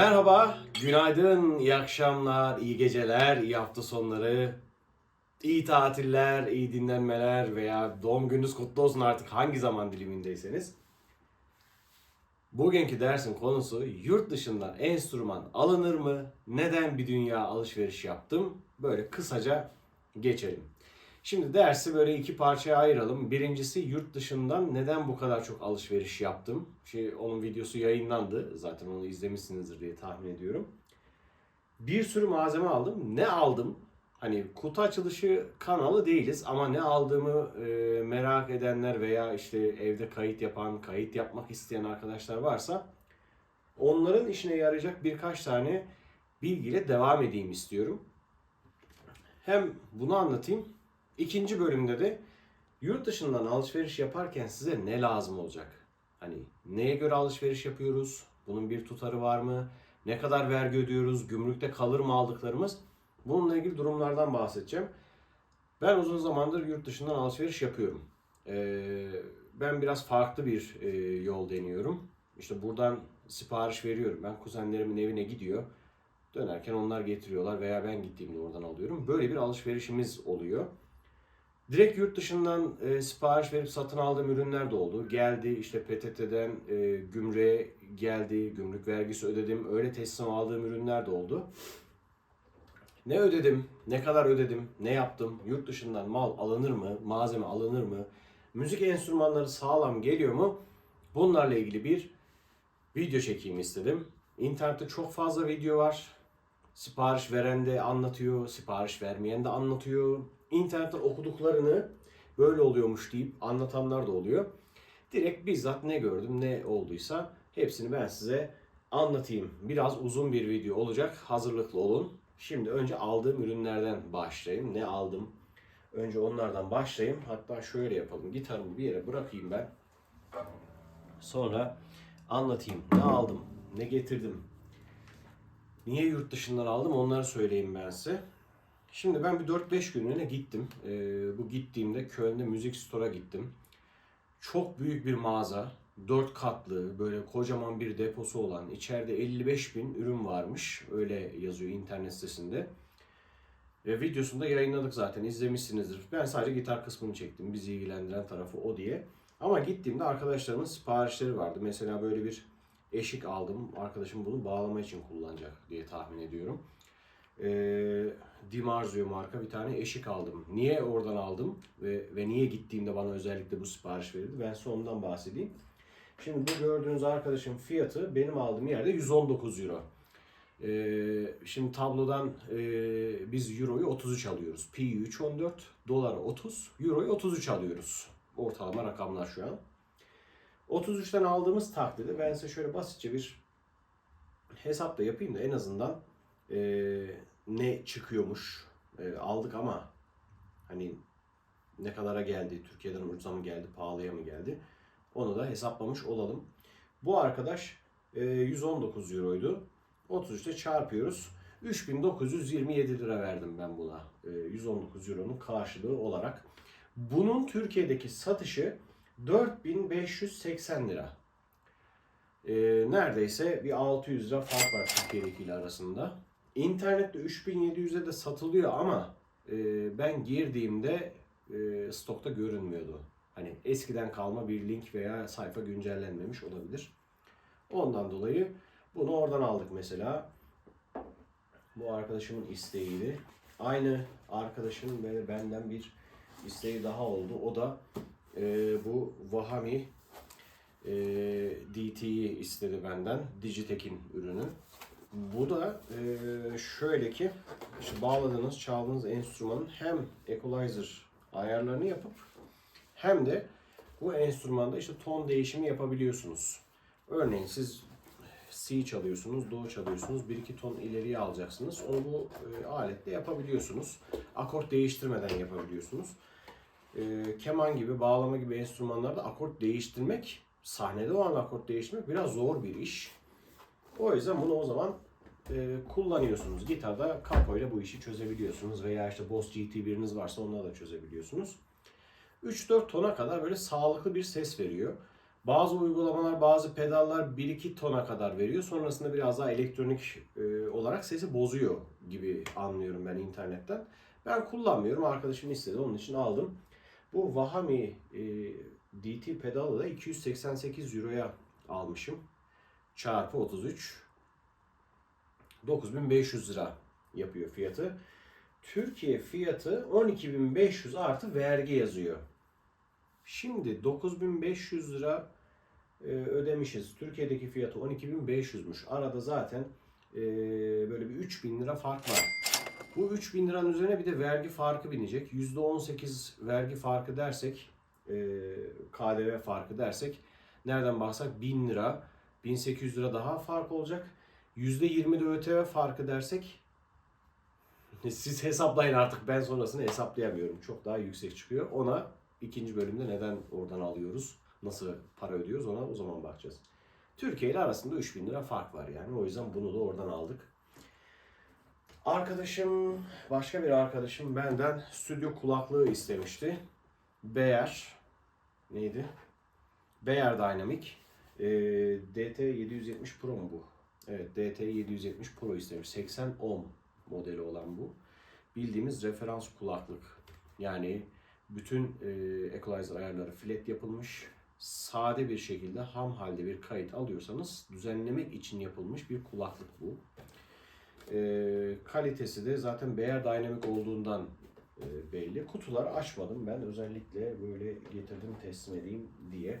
Merhaba, günaydın, iyi akşamlar, iyi geceler, iyi hafta sonları, iyi tatiller, iyi dinlenmeler veya doğum gününüz kutlu olsun artık hangi zaman dilimindeyseniz. Bugünkü dersin konusu yurt dışından enstrüman alınır mı? Neden bir dünya alışveriş yaptım? Böyle kısaca geçelim. Şimdi dersi böyle iki parçaya ayıralım. Birincisi yurt dışından neden bu kadar çok alışveriş yaptım? Şey, onun videosu yayınlandı. Zaten onu izlemişsinizdir diye tahmin ediyorum. Bir sürü malzeme aldım. Ne aldım? Hani kutu açılışı kanalı değiliz ama ne aldığımı e, merak edenler veya işte evde kayıt yapan, kayıt yapmak isteyen arkadaşlar varsa onların işine yarayacak birkaç tane bilgiyle devam edeyim istiyorum. Hem bunu anlatayım. İkinci bölümde de yurt dışından alışveriş yaparken size ne lazım olacak? Hani neye göre alışveriş yapıyoruz? Bunun bir tutarı var mı? Ne kadar vergi ödüyoruz? Gümrükte kalır mı aldıklarımız? Bununla ilgili durumlardan bahsedeceğim. Ben uzun zamandır yurt dışından alışveriş yapıyorum. Ee, ben biraz farklı bir e, yol deniyorum. İşte buradan sipariş veriyorum. Ben kuzenlerimin evine gidiyor. Dönerken onlar getiriyorlar veya ben gittiğimde oradan alıyorum. Böyle bir alışverişimiz oluyor. Direkt yurt dışından e, sipariş verip satın aldığım ürünler de oldu. Geldi işte PTT'den e, gümrüğe geldi, gümrük vergisi ödedim. Öyle teslim aldığım ürünler de oldu. Ne ödedim, ne kadar ödedim, ne yaptım, yurt dışından mal alınır mı, malzeme alınır mı, müzik enstrümanları sağlam geliyor mu? Bunlarla ilgili bir video çekeyim istedim. İnternette çok fazla video var. Sipariş veren de anlatıyor, sipariş vermeyen de anlatıyor. İnternetten okuduklarını böyle oluyormuş deyip anlatanlar da oluyor. Direkt bizzat ne gördüm, ne olduysa hepsini ben size anlatayım. Biraz uzun bir video olacak. Hazırlıklı olun. Şimdi önce aldığım ürünlerden başlayayım. Ne aldım? Önce onlardan başlayayım. Hatta şöyle yapalım. Gitarımı bir yere bırakayım ben. Sonra anlatayım. Ne aldım? Ne getirdim? Niye yurt dışından aldım? Onları söyleyeyim ben size. Şimdi ben bir 4-5 günlüğüne gittim. Ee, bu gittiğimde Köln'de müzik store'a gittim. Çok büyük bir mağaza. 4 katlı böyle kocaman bir deposu olan içeride 55 bin ürün varmış. Öyle yazıyor internet sitesinde. Ve videosunu yayınladık zaten izlemişsinizdir. Ben sadece gitar kısmını çektim. Bizi ilgilendiren tarafı o diye. Ama gittiğimde arkadaşlarımın siparişleri vardı. Mesela böyle bir eşik aldım. Arkadaşım bunu bağlama için kullanacak diye tahmin ediyorum. Ee, Dimarzio marka bir tane eşik aldım. Niye oradan aldım ve, ve niye gittiğimde bana özellikle bu sipariş verildi? Ben size ondan bahsedeyim. Şimdi bu gördüğünüz arkadaşın fiyatı benim aldığım yerde 119 euro. Ee, şimdi tablodan e, biz euroyu 33 alıyoruz. Pi 3.14, doları 30, euroyu 33 alıyoruz. Ortalama rakamlar şu an. 33'ten aldığımız takdirde ben size şöyle basitçe bir hesap da yapayım da en azından e, ne çıkıyormuş E, aldık ama hani ne kadara geldi, Türkiye'den ucuza mı geldi, pahalıya mı geldi onu da hesaplamış olalım. Bu arkadaş e, 119 euroydu. 33'te çarpıyoruz. 3927 lira verdim ben buna. E, 119 euronun karşılığı olarak. Bunun Türkiye'deki satışı 4580 lira. E, neredeyse bir 600 lira fark var Türkiye'dekiyle arasında. İnternette 3700'e de satılıyor ama e, ben girdiğimde e, stokta görünmüyordu. Hani eskiden kalma bir link veya sayfa güncellenmemiş olabilir. Ondan dolayı bunu oradan aldık mesela. Bu arkadaşımın isteğiydi. Aynı arkadaşın ve benden bir isteği daha oldu. O da e, bu Vahami e, DT'yi istedi benden. Digitek'in ürünü. Bu da e, şöyle ki işte bağladığınız, çaldığınız enstrümanın hem equalizer ayarlarını yapıp hem de bu enstrümanda işte ton değişimi yapabiliyorsunuz. Örneğin siz C çalıyorsunuz, Do çalıyorsunuz. Bir iki ton ileriye alacaksınız. Onu bu e, aletle yapabiliyorsunuz. Akort değiştirmeden yapabiliyorsunuz. E, keman gibi, bağlama gibi enstrümanlarda akort değiştirmek, sahnede o an akort değiştirmek biraz zor bir iş. O yüzden bunu o zaman e, kullanıyorsunuz. Gitarda kapoyla bu işi çözebiliyorsunuz veya işte Boss GT1'iniz varsa onunla da çözebiliyorsunuz. 3-4 tona kadar böyle sağlıklı bir ses veriyor. Bazı uygulamalar, bazı pedallar 1-2 tona kadar veriyor. Sonrasında biraz daha elektronik e, olarak sesi bozuyor gibi anlıyorum ben internetten. Ben kullanmıyorum. Arkadaşım istedi. Onun için aldım. Bu Wahami e, DT pedalı da 288 Euro'ya almışım. Çarpı 33. 9500 lira yapıyor fiyatı. Türkiye fiyatı 12.500 artı vergi yazıyor. Şimdi 9500 lira e, ödemişiz. Türkiye'deki fiyatı 12.500'müş. Arada zaten e, böyle bir 3000 lira fark var. Bu 3000 liranın üzerine bir de vergi farkı binecek. %18 vergi farkı dersek, e, KDV farkı dersek nereden baksak 1000 lira, 1800 lira daha fark olacak. %20 de ÖTV farkı dersek siz hesaplayın artık ben sonrasını hesaplayamıyorum. Çok daha yüksek çıkıyor. Ona ikinci bölümde neden oradan alıyoruz, nasıl para ödüyoruz ona o zaman bakacağız. Türkiye ile arasında 3000 lira fark var yani. O yüzden bunu da oradan aldık. Arkadaşım, başka bir arkadaşım benden stüdyo kulaklığı istemişti. Beyer, neydi? Beyer Dynamic. Ee, DT770 Pro mu bu? Evet, DT770 Pro istemiş. 80 ohm modeli olan bu. Bildiğimiz referans kulaklık. Yani bütün e, equalizer ayarları flat yapılmış. Sade bir şekilde ham halde bir kayıt alıyorsanız düzenlemek için yapılmış bir kulaklık bu. E, kalitesi de zaten Beyer Dynamic olduğundan e, belli. Kutuları açmadım ben özellikle böyle getirdim teslim edeyim diye.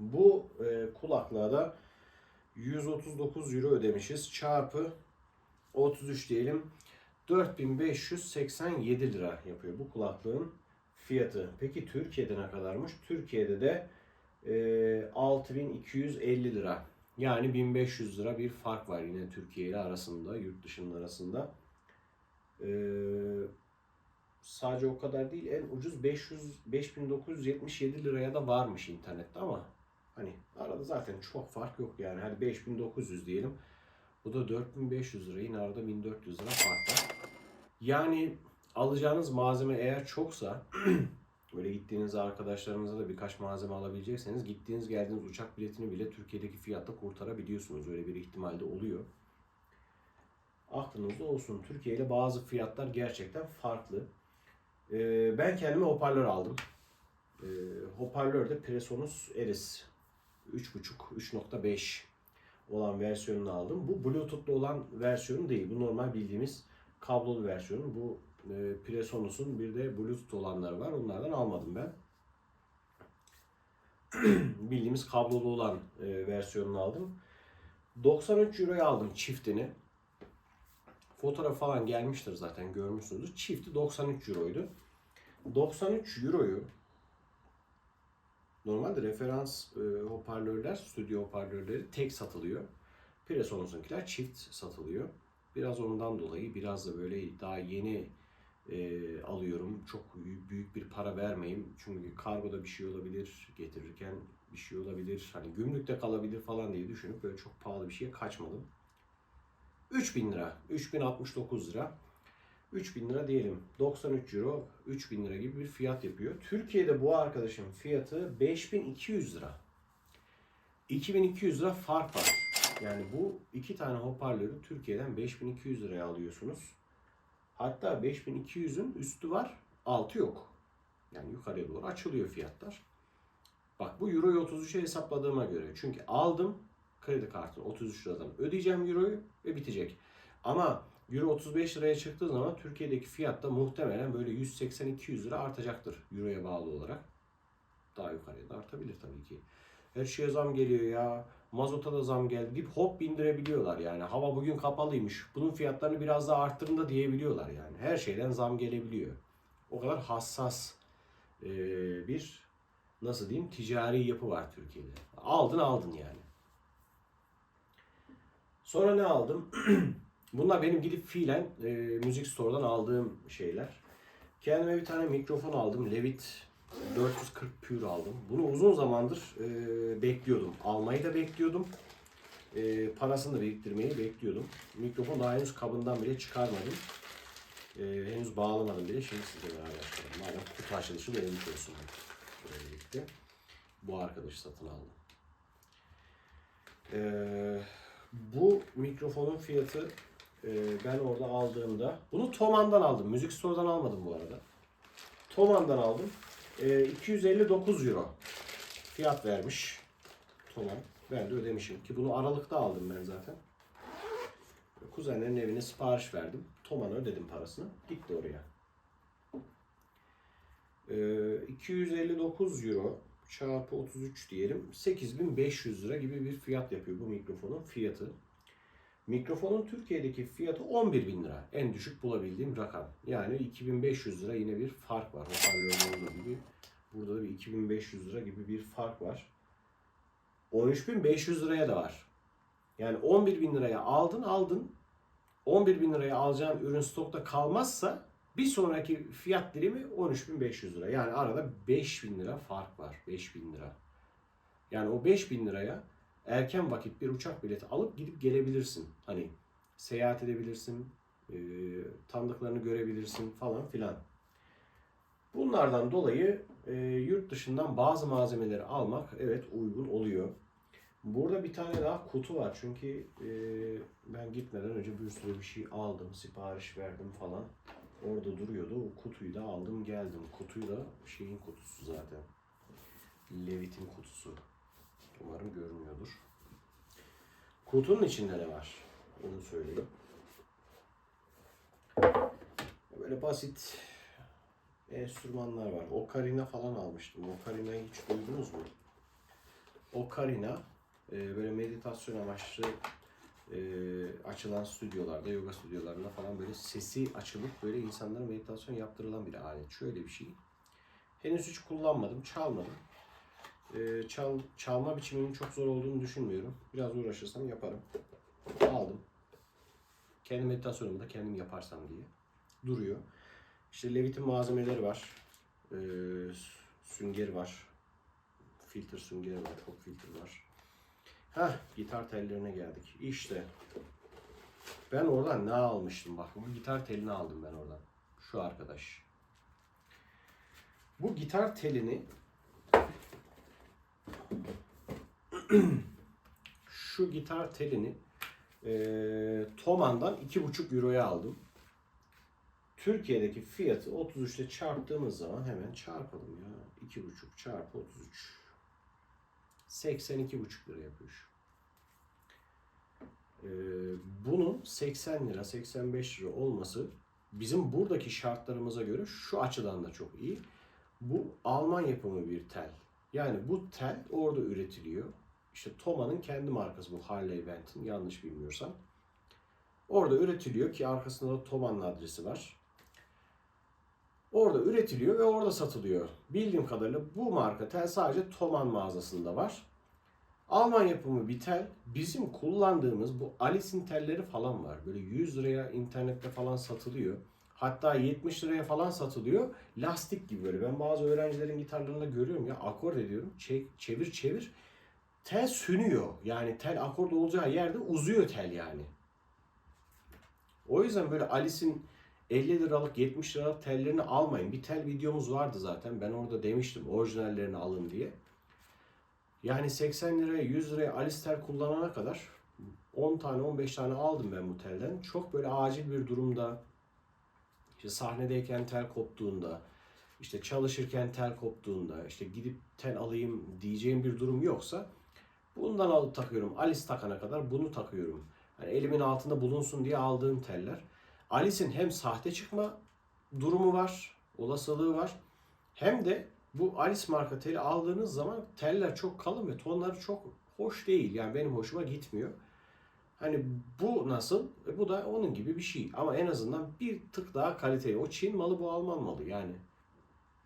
Bu e, kulaklığa da 139 euro ödemişiz. Çarpı 33 diyelim. 4587 lira yapıyor bu kulaklığın fiyatı. Peki Türkiye'de ne kadarmış? Türkiye'de de e, 6250 lira. Yani 1500 lira bir fark var yine Türkiye ile arasında, yurt dışının arasında. E, sadece o kadar değil. En ucuz 500 5977 liraya da varmış internette ama hani arada zaten çok fark yok yani. Hadi 5900 diyelim. Bu da 4500 lira. Yine arada 1400 lira fark var. Yani alacağınız malzeme eğer çoksa böyle gittiğiniz arkadaşlarınıza da birkaç malzeme alabilecekseniz gittiğiniz geldiğiniz uçak biletini bile Türkiye'deki fiyatta kurtarabiliyorsunuz. Öyle bir ihtimal de oluyor. Aklınızda olsun. Türkiye ile bazı fiyatlar gerçekten farklı. Ee, ben kendime hoparlör aldım. Ee, hoparlör de Presonus Eris 3.5 3.5 olan versiyonunu aldım. Bu Bluetooth'lu olan versiyonu değil. Bu normal bildiğimiz kablolu versiyonu. Bu e, Presonus'un bir de Bluetooth olanları var. Onlardan almadım ben. bildiğimiz kablolu olan e, versiyonunu aldım. 93 Euro'ya aldım çiftini. Fotoğraf falan gelmiştir zaten görmüşsünüzdür. Çifti 93 Euro'ydu. 93 Euro'yu Normalde referans e, hoparlörler, stüdyo hoparlörleri tek satılıyor. Presonus'unkiler çift satılıyor. Biraz ondan dolayı biraz da böyle daha yeni e, alıyorum. Çok büyük bir para vermeyeyim. Çünkü kargoda bir şey olabilir, getirirken bir şey olabilir. Hani gümrükte kalabilir falan diye düşünüp böyle çok pahalı bir şeye kaçmadım. 3000 lira, 3069 lira. 3000 lira diyelim. 93 euro 3000 lira gibi bir fiyat yapıyor. Türkiye'de bu arkadaşın fiyatı 5200 lira. 2200 lira fark var. Yani bu iki tane hoparlörü Türkiye'den 5200 liraya alıyorsunuz. Hatta 5200'ün üstü var, altı yok. Yani yukarıya doğru açılıyor fiyatlar. Bak bu Euro'yu 33'e hesapladığıma göre. Çünkü aldım kredi kartını 33 liradan ödeyeceğim Euro'yu ve bitecek. Ama Euro 35 liraya çıktığı zaman Türkiye'deki fiyat da muhtemelen böyle 180-200 lira artacaktır Euro'ya bağlı olarak. Daha yukarıya da artabilir tabii ki. Her şeye zam geliyor ya. Mazota da zam geldi deyip hop bindirebiliyorlar yani. Hava bugün kapalıymış. Bunun fiyatlarını biraz daha arttırın da diyebiliyorlar yani. Her şeyden zam gelebiliyor. O kadar hassas bir nasıl diyeyim ticari yapı var Türkiye'de. Aldın aldın yani. Sonra ne aldım? Bunlar benim gidip fiilen e, müzik store'dan aldığım şeyler. Kendime bir tane mikrofon aldım. Levit 440 Pure aldım. Bunu uzun zamandır e, bekliyordum. Almayı da bekliyordum. E, parasını da biriktirmeyi bekliyordum. Mikrofon daha henüz kabından bile çıkarmadım. E, henüz bağlamadım bile. Şimdi size beraber çıkarım. Madem kutu açılışı verilmiş olsun. Böylelikle. bu arkadaşı satın aldım. Ee, bu mikrofonun fiyatı e, ben orada aldığımda bunu Thoman'dan aldım. Müzik Store'dan almadım bu arada. Thoman'dan aldım. Ee, 259 euro fiyat vermiş. Thoman. Ben de ödemişim ki bunu Aralık'ta aldım ben zaten. Kuzenlerin evine sipariş verdim. Thoman'a ödedim parasını. Gitti oraya. Ee, 259 euro çarpı 33 diyelim 8500 lira gibi bir fiyat yapıyor bu mikrofonun fiyatı. Mikrofonun Türkiye'deki fiyatı 11 bin lira. En düşük bulabildiğim rakam. Yani 2500 lira yine bir fark var. Hoparlörde olduğu gibi. Burada da bir 2500 lira gibi bir fark var. 13.500 liraya da var. Yani 11 bin liraya aldın aldın. 11 bin liraya alacağın ürün stokta kalmazsa bir sonraki fiyat dilimi 13.500 lira. Yani arada 5.000 lira fark var. 5.000 lira. Yani o 5.000 liraya erken vakit bir uçak bileti alıp gidip gelebilirsin. Hani seyahat edebilirsin, e, tanıdıklarını görebilirsin falan filan. Bunlardan dolayı e, yurt dışından bazı malzemeleri almak evet uygun oluyor. Burada bir tane daha kutu var çünkü e, ben gitmeden önce bir sürü bir şey aldım, sipariş verdim falan. Orada duruyordu. O kutuyu da aldım geldim. Kutuyu da şeyin kutusu zaten. Levit'in kutusu. Umarım görünüyordur. Kutunun içinde ne var? Onu söyleyeyim. Böyle basit enstrümanlar var. Ocarina falan almıştım. Ocarina'yı hiç duydunuz mu? Ocarina e, böyle meditasyon amaçlı e, açılan stüdyolarda, yoga stüdyolarında falan böyle sesi açılıp böyle insanlara meditasyon yaptırılan bir alet. Şöyle bir şey. Henüz hiç kullanmadım, çalmadım. E, çal, çalma biçiminin çok zor olduğunu düşünmüyorum. Biraz uğraşırsam yaparım. Aldım. Kendi meditasyonumu da kendim yaparsam diye. Duruyor. İşte Levit'in malzemeleri var. E, süngeri var. Filtre süngeri var. Çok filtre var. Heh, gitar tellerine geldik. İşte. Ben oradan ne almıştım bak. Bu gitar telini aldım ben oradan. Şu arkadaş. Bu gitar telini şu gitar telini e, Toman'dan 2,5 euroya aldım. Türkiye'deki fiyatı 33'te çarptığımız zaman hemen çarpalım ya. 2,5 çarpı 33. 82,5 lira yapıyor. Ee, bunun 80 lira, 85 lira olması bizim buradaki şartlarımıza göre şu açıdan da çok iyi. Bu Alman yapımı bir tel. Yani bu tel orada üretiliyor. İşte Toma'nın kendi markası bu Harley Benton yanlış bilmiyorsam. Orada üretiliyor ki arkasında da Toma'nın adresi var. Orada üretiliyor ve orada satılıyor. Bildiğim kadarıyla bu marka tel sadece Toman mağazasında var. Alman yapımı bir tel. Bizim kullandığımız bu Alice'in telleri falan var. Böyle 100 liraya internette falan satılıyor. Hatta 70 liraya falan satılıyor. Lastik gibi böyle. Ben bazı öğrencilerin gitarlarında görüyorum ya akord ediyorum. Çek, çevir çevir. Tel sünüyor. Yani tel akord olacağı yerde uzuyor tel yani. O yüzden böyle Alice'in 50 liralık 70 liralık tellerini almayın. Bir tel videomuz vardı zaten. Ben orada demiştim orijinallerini alın diye. Yani 80 liraya 100 liraya Alice tel kullanana kadar 10 tane 15 tane aldım ben bu telden. Çok böyle acil bir durumda işte sahnedeyken tel koptuğunda işte çalışırken tel koptuğunda işte gidip tel alayım diyeceğim bir durum yoksa bundan alıp takıyorum. Alice takana kadar bunu takıyorum. Yani elimin altında bulunsun diye aldığım teller. Alice'in hem sahte çıkma durumu var, olasılığı var. Hem de bu Alice marka teli aldığınız zaman teller çok kalın ve tonları çok hoş değil. Yani benim hoşuma gitmiyor. Hani bu nasıl? E bu da onun gibi bir şey. Ama en azından bir tık daha kaliteli. O Çin malı bu Alman malı yani.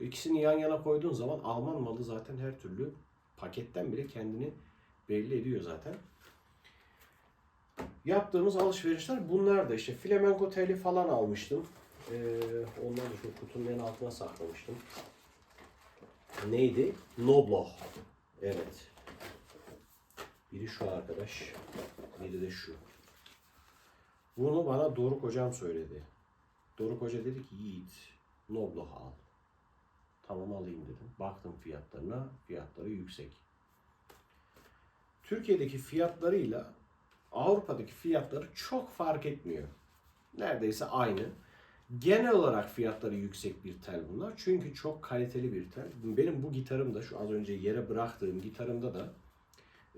İkisini yan yana koyduğun zaman Alman malı zaten her türlü paketten bile kendini belli ediyor zaten. Yaptığımız alışverişler bunlar da işte flamenco teli falan almıştım. Ee, onları şu kutunun en altına saklamıştım. Neydi? Noblo. Evet. Biri şu arkadaş. Biri de şu. Bunu bana Doruk hocam söyledi. Doruk hoca dedi ki Yiğit Noblo al. Tamam alayım dedim. Baktım fiyatlarına. Fiyatları yüksek. Türkiye'deki fiyatlarıyla Avrupa'daki fiyatları çok fark etmiyor. Neredeyse aynı. Genel olarak fiyatları yüksek bir tel bunlar. Çünkü çok kaliteli bir tel. Benim bu gitarım da şu az önce yere bıraktığım gitarımda da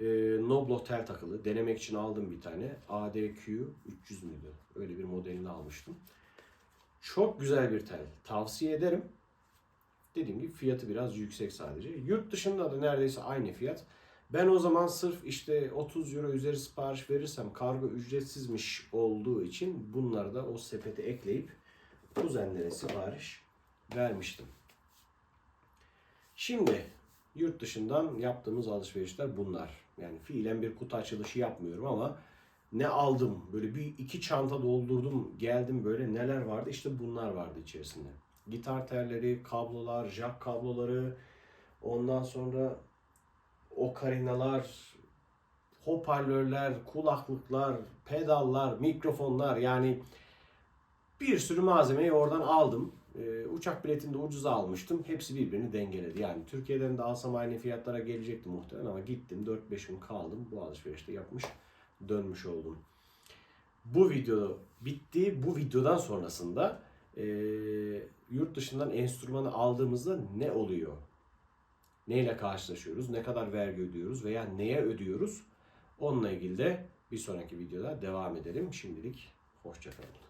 e, Noblo tel takılı. Denemek için aldım bir tane. ADQ 300 müydü? Öyle bir modelini almıştım. Çok güzel bir tel. Tavsiye ederim. Dediğim gibi fiyatı biraz yüksek sadece. Yurt dışında da neredeyse aynı fiyat. Ben o zaman sırf işte 30 euro üzeri sipariş verirsem kargo ücretsizmiş olduğu için bunları da o sepete ekleyip kuzenlere sipariş vermiştim. Şimdi yurt dışından yaptığımız alışverişler bunlar. Yani fiilen bir kutu açılışı yapmıyorum ama ne aldım? Böyle bir iki çanta doldurdum geldim böyle neler vardı? İşte bunlar vardı içerisinde. Gitar telleri, kablolar, jack kabloları, ondan sonra okarinalar, hoparlörler, kulaklıklar, pedallar, mikrofonlar yani bir sürü malzemeyi oradan aldım. Ee, uçak biletini de ucuza almıştım. Hepsi birbirini dengeledi. Yani Türkiye'den de alsam aynı fiyatlara gelecekti muhtemelen ama gittim 4-5 gün kaldım. Bu alışverişte yapmış dönmüş oldum. Bu video bitti. Bu videodan sonrasında e, yurt dışından enstrümanı aldığımızda ne oluyor? Neyle karşılaşıyoruz? Ne kadar vergi ödüyoruz veya neye ödüyoruz? Onunla ilgili de bir sonraki videoda devam edelim. Şimdilik hoşçakalın.